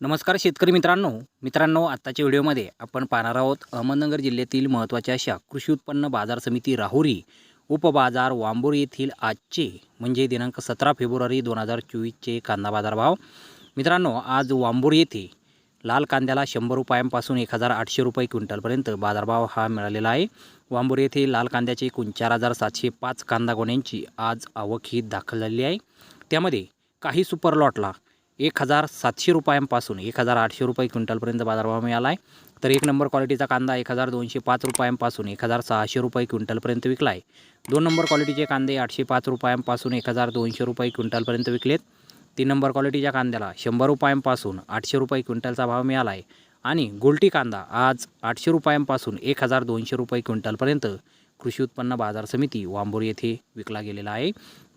नमस्कार शेतकरी मित्रांनो. मित्रांनो आत्ताच्या व्हिडिओमध्ये आपण पाहणार आहोत अहमदनगर जिल्ह्यातील महत्त्वाच्या अशा कृषी उत्पन्न बाजार समिती राहुरी उपबाजार वांबूर येथील आजचे म्हणजे दिनांक सतरा फेब्रुवारी दोन हजार चोवीसचे कांदा बाजार भाव मित्रांनो आज वांबूर येथे लाल कांद्याला शंभर रुपयांपासून एक हजार आठशे रुपये क्विंटलपर्यंत बाजारभाव हा मिळालेला आहे. वांबूर येथे लाल कांद्याचे एकूण चार हजार सातशे पाच कांदा गोण्यांची आज आवक ही दाखल झालेली आहे. त्यामध्ये काही सुपर लॉटला एक हजार सातशे रुपयांपासून एक हजार आठशे रुपये क्विंटलपर्यंत बाजारभाव मिळाला आहे तर एक नंबर क्वालिटीचा कांदा एक हजार दोनशे पाच रुपयांपासून एक हजार सहाशे रुपये क्विंटलपर्यंत विकला आहे दोन नंबर क्वालिटीचे कांदे आठशे पाच रुपयांपासून एक हजार दोनशे रुपये क्विंटलपर्यंत विकलेत. तीन नंबर क्वालिटीच्या कांद्याला शंभर रुपयांपासून आठशे रुपये क्विंटलचा भाव मिळाला आहे आणि गोल्टी कांदा आज आठशे रुपयांपासून एक हजार दोनशे रुपये क्विंटलपर्यंत कृषी उत्पन्न बाजार समिती वांबोर येथे विकला गेलेला आहे.